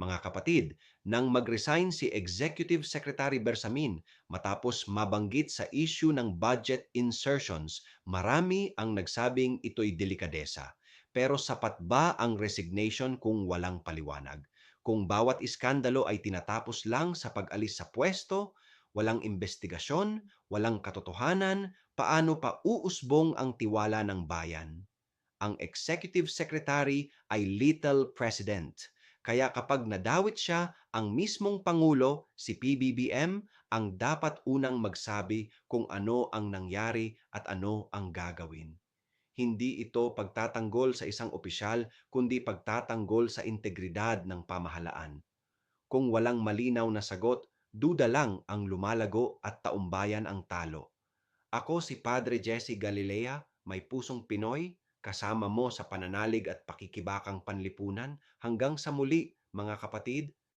Mga kapatid, nang mag-resign si Executive Secretary Bersamin matapos mabanggit sa issue ng budget insertions, marami ang nagsabing ito'y delikadesa. Pero sapat ba ang resignation kung walang paliwanag? Kung bawat iskandalo ay tinatapos lang sa pag-alis sa pwesto, walang investigasyon, walang katotohanan, paano pa uusbong ang tiwala ng bayan? Ang executive secretary ay little president. Kaya kapag nadawit siya, ang mismong pangulo, si PBBM, ang dapat unang magsabi kung ano ang nangyari at ano ang gagawin. Hindi ito pagtatanggol sa isang opisyal, kundi pagtatanggol sa integridad ng pamahalaan. Kung walang malinaw na sagot, duda lang ang lumalago at taumbayan ang talo. Ako si Padre Jesse Galilea, may pusong Pinoy, kasama mo sa pananalig at pakikibakang panlipunan. Hanggang sa muli, mga kapatid,